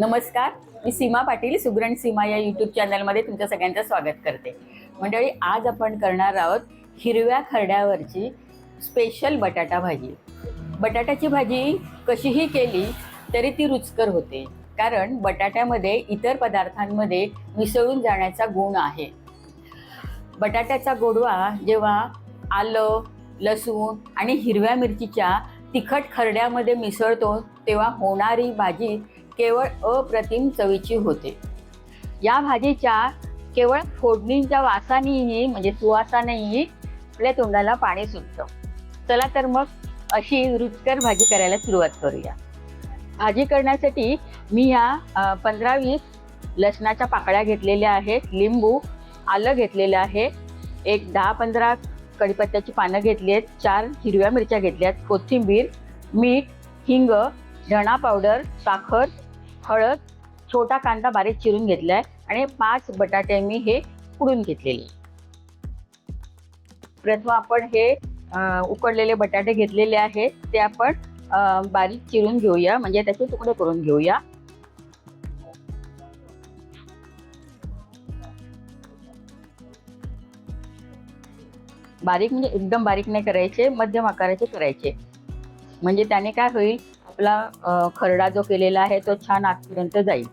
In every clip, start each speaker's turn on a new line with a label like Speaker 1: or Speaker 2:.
Speaker 1: नमस्कार मी सीमा पाटील सुग्रण सीमा या यूट्यूब चॅनलमध्ये तुमच्या सगळ्यांचं स्वागत करते. मंडळी आज आपण करणार आहोत हिरव्या खरड्यावरची स्पेशल बटाटा भाजी. बटाट्याची भाजी कशीही केली तरी ती रुचकर होते कारण बटाट्यामध्ये इतर पदार्थांमध्ये मिसळून जाण्याचा गुण आहे. बटाट्याचा गोडवा जेव्हा आलं लसूण आणि हिरव्या मिरचीच्या तिखट खरड्यामध्ये मिसळतो तेव्हा होणारी भाजी केवळ अप्रतिम चवीची होते. या भाजीच्या केवळ फोडणीच्या वासानेही म्हणजे सुवासानेही आपल्या तोंडाला पाणी सुटतं. चला तर मग अशी रुचकर भाजी करायला सुरुवात करूया. भाजी करण्यासाठी मी ह्या पंधरा वीस लसणाच्या पाकळ्या घेतलेल्या आहेत लिंबू आलं घेतलेलं आहे एक दहा पंधरा कढीपत्त्याची पानं घेतली आहेत चार हिरव्या मिरच्या घेतल्या आहेत कोथिंबीर मीठ हिंग धणा पावडर साखर हळद छोटा कांदा बारीक चिरून घेतलाय आणि पाच बटाटे मी हे उडून घेतलेले. प्रथम आपण हे उकडलेले बटाटे घेतलेले आहेत ते आपण बारीक चिरून घेऊया म्हणजे त्याचे तुकडे करून घेऊया. बारीक म्हणजे एकदम बारीक नाही करायचे मध्यम आकाराचे करायचे. म्हणजे त्याने काय होईल आपला खरडा जो केलेला आहे तो छान आतपर्यंत जाईल.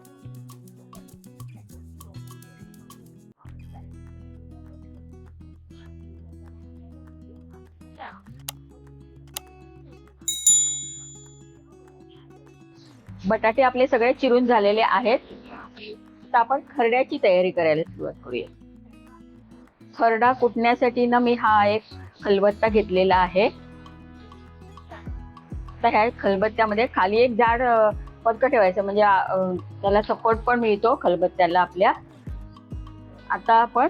Speaker 1: बटाटे आपले सगळे चिरून झालेले आहेत. तर आपण खरड्याची तयारी करायला सुरुवात करूया. खरडा कुटण्यासाठी ना मी हा एक खलबत्ता घेतलेला आहे. तर ह्या खलबत्त्यामध्ये खाली एक जाड पदक पदकं ठेवायचं. म्हणजे त्याला सपोर्ट पण मिळतो खलबत्त्याला आपल्या. आता आपण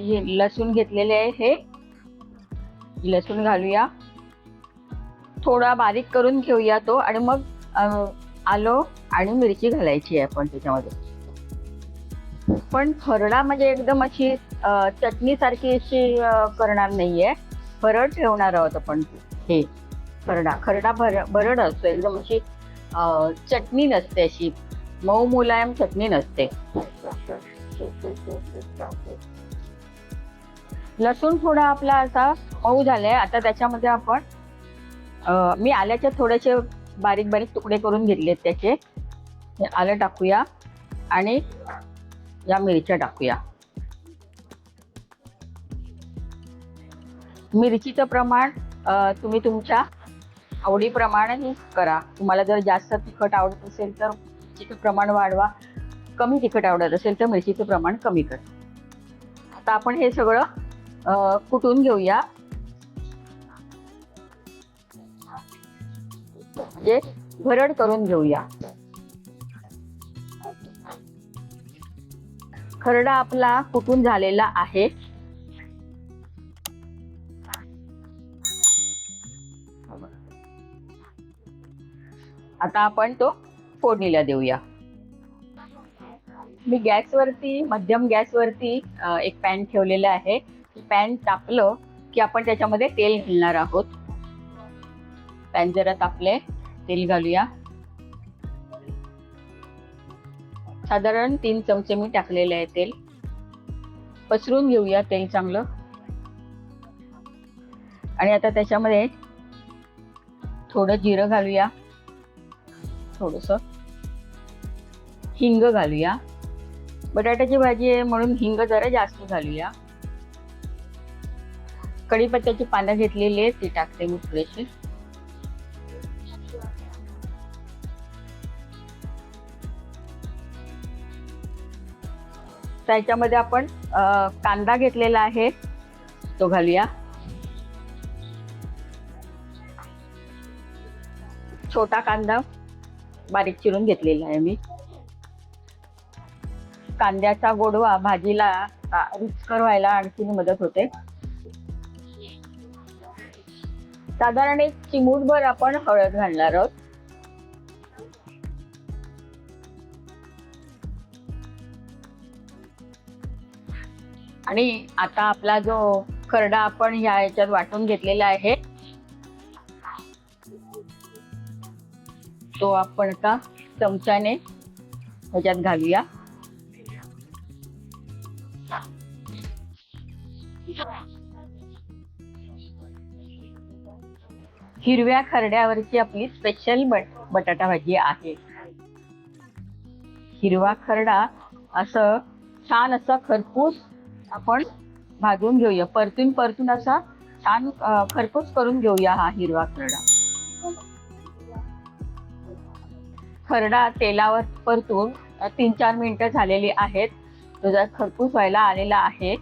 Speaker 1: हे लसूण घेतलेले आहे हे. लसूण घालूया. थोडा बारीक करून घेऊया तो आणि मग आलो आणि मिरची घालायची आहे आपण त्याच्यामध्ये. पण फरडा म्हणजे एकदम अशी चटणीसारखी अशी करणार नाहीये. फरड ठेवणार आहोत आपण. हे. खरडा. खरडा भर भरड असतो. एकदम अशी चटणी नसते अशी. मऊ मुलायम चटणी नसते. लसूण थोडा आपला असा मऊ झालाय. आता त्याच्यामध्ये आपण मी आल्याचे थोडेसे बारीक बारीक तुकडे करून घेतलेत त्याचे. आलं टाकूया. आणि या मिरच्या टाकूया. मिरचीचं प्रमाण तुम्ही तुमच्या आवडीप्रमाणे करा. तुम्हाला जर जास्त तिखट आवडत असेल तर मिरचीचं प्रमाण वाढवा. कमी तिखट आवडत असेल तर मिरचीचं प्रमाण कमी करा. आता आपण हे सगळं कुटून घेऊया. म्हणजे भरड करून घेऊया. खरडा आपला कुटून झालेला आहे. आता आपण तो फोडणीला देऊया. मी गॅसवरती मध्यम गॅसवरती एक पॅन ठेवलेला आहे. पॅन तापलं की आपण त्याच्यामध्ये तेल घालणार आहोत. पॅन जरा तापले तेल घालूया. साधारण तीन चमचे मी टाकलेले आहे तेल. पसरून घेऊया तेल चांगलं. आणि आता त्याच्यामध्ये थोडं जिरं घालूया. थोडंसं. हिंग घालूया. बटाट्याची भाजी आहे म्हणून हिंग जरा जास्त घालूया. कढीपत्त्याची पानं घेतलेली आहेत ती टाकते मी थोडीशी. त्याच्यामध्ये आपण कांदा घेतलेला आहे तो घालूया. छोटा कांदा. बारीक चिरून घेतलेला आहे मी. कांद्याचा गोडवा भाजीला रुचकर व्हायला आणखी मदत होते. साधारण एक चिमूटभर आपण हळद घालणार आहोत. आणि आता आपला जो खरडा आपण ह्या याच्यात वाटून घेतलेला आहे तो आपण आता चमच्याने ह्याच्यात घालूया. हिरव्या खरड्यावरची आपली स्पेशल बट बटाटा भाजी आहे. हिरवा खरडा असं छान असा खरपूस आपण भाजून घेऊया. परतून परतून असा छान खरपूस करून घेऊया हा हिरवा खरडा. खरडा तेलावर परतून तीन चार मिनिटं झालेली आहेत. तुझा खरपूस व्हायला आलेला आहे.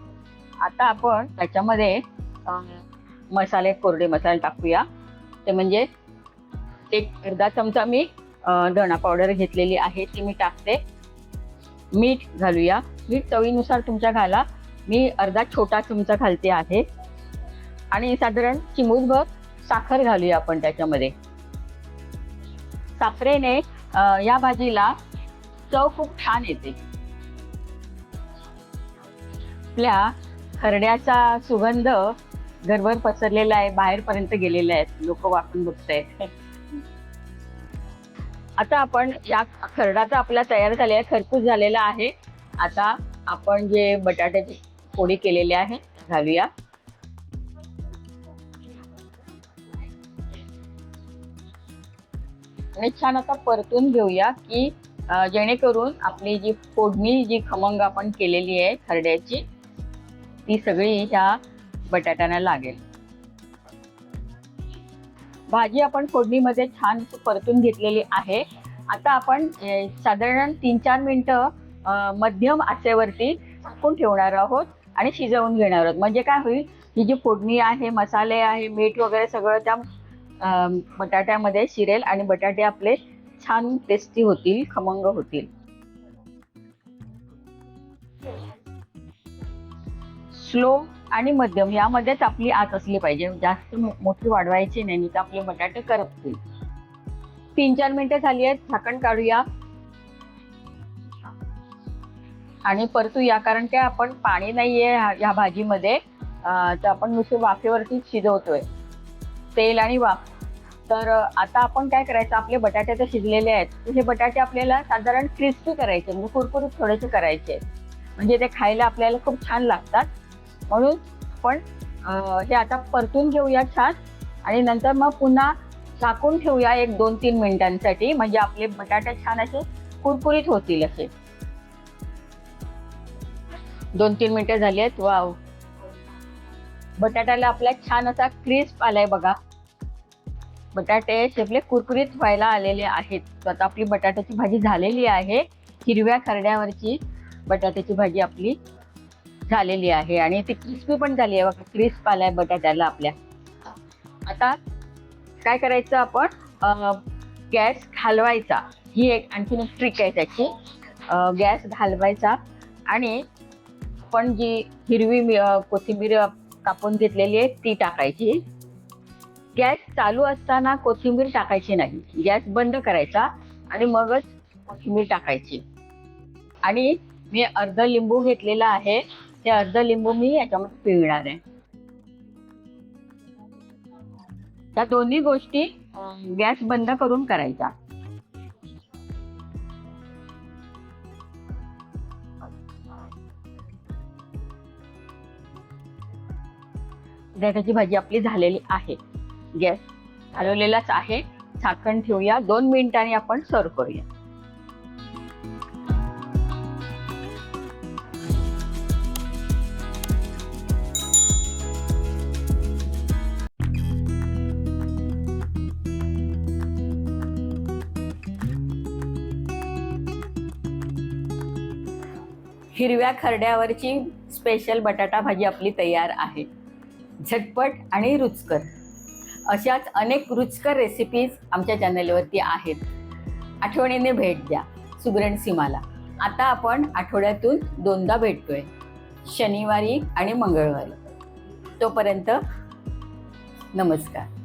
Speaker 1: आता आपण त्याच्यामध्ये मसाले कोरडे मसाले टाकूया. ते म्हणजे एक अर्धा चमचा मी धणा पावडर घेतलेली आहे. ती मी टाकते. मीठ घालूया. मीठ चवीनुसार तुमच्या घाला. मी अर्धा छोटा चमचा घालते आहे. आणि साधारण चिमूटभर साखर घालूया आपण त्याच्यामध्ये. साखरेने या भाजीला चव खूप छान येते. आपल्या खरड्याचा सुगंध घरभर पसरलेला आहे बाहेरपर्यंत गेलेले आहेत लोक वाकून बघतायत. आता आपण या खरडा तर आपला तयार झाले खरपूस झालेला आहे. आता आपण जे बटाट्याची पोळी केलेली आहे घालूया. आणि छान आता परतून घेऊया की जेणेकरून आपली जी फोडणी जी खमंग आपण केलेली आहे खरड्याची ती सगळी ह्या बटाट्याला लागेल. भाजी आपण फोडणीमध्ये छान परतून घेतलेली आहे. आता आपण साधारण तीन चार मिनटं मध्यम आचेवरती झाकून ठेवणार आहोत आणि शिजवून घेणार आहोत. म्हणजे काय होईल ही जी फोडणी आहे मसाले आहे मीठ वगैरे सगळं त्या बटाट्यामध्ये शिरेल आणि बटाटे आपले छान टेस्टी होतील खमंग होतील. स्लो आणि मध्यम यामध्येच आपली आत असली पाहिजे. जास्त मोठी वाढवायची नाही तर आपले बटाटे करपतील. तीन चार मिनिटं झाली आहेत झाकण काढूया. आणि परतूया कारण काय आपण पाणी नाहीये ह्या भाजीमध्ये. तर आपण नुसते वाफेवरती शिजवतोय. तेल आणि वाफ. तर आता आपण काय करायचं? आपले बटाटे तर शिजलेले आहेत. हे बटाटे आपल्याला साधारण क्रिस्पी करायचे म्हणजे कुरकुरीत थोडेसे करायचे. म्हणजे ते खायला आपल्याला खूप छान लागतात. म्हणून आपण हे आता परतून घेऊया छान. आणि नंतर मग पुन्हा झाकून ठेवूया एक दोन तीन मिनिटांसाठी. म्हणजे आपले बटाटे छान असे कुरकुरीत होतील असे. दोन तीन मिनिटं झाली आहेत. वाव. बटाट्याला आपला छान असा क्रिस्प आलाय बघा. बटाटे शेपले कुरकुरीत व्हायला आलेले आहेत. आता आपली बटाट्याची भाजी झालेली आहे. हिरव्या खरड्यावरची बटाट्याची भाजी आपली झालेली आहे आणि ती क्रिस्पी पण झाली आहे बघा. क्रिस्प आलाय बटाट्याला आपल्या. आता काय करायचं आपण? गॅस घालवायचा. ही एक आणखीन एक ट्रिक आहे त्याची. गॅस घालवायचा आणि आपण जी हिरवी कोथिंबीर कापून घेतलेली आहे ती टाकायची. गॅस चालू असताना कोथिंबीर टाकायची नाही. गॅस बंद करायचा आणि मगच कोथिंबीर टाकायची. आणि मी अर्ध लिंबू घेतलेला आहे. ते अर्ध लिंबू मी याच्यामध्ये पिळणार आहे. त्या दोन्ही गोष्टी गॅस बंद करून करायच्या. बटाट्याची भाजी आपली झालेली आहे. गॅस हलवलेलाच आहे. झाकण ठेवूया. दोन मिनिटांनी आपण सर्व करूया. हिरव्या खरड्यावरची स्पेशल बटाटा भाजी आपली तयार आहे. झटपट आणि रुचकर. अशाच अनेक रुचकर रेसिपीज आमच्या चॅनलवरती आहेत. आठवणीने भेट द्या सुगरण सीमाला. आता आपण आठवड्यातून दोनदा भेटतोय शनिवारी आणि मंगळवारी. तोपर्यंत नमस्कार.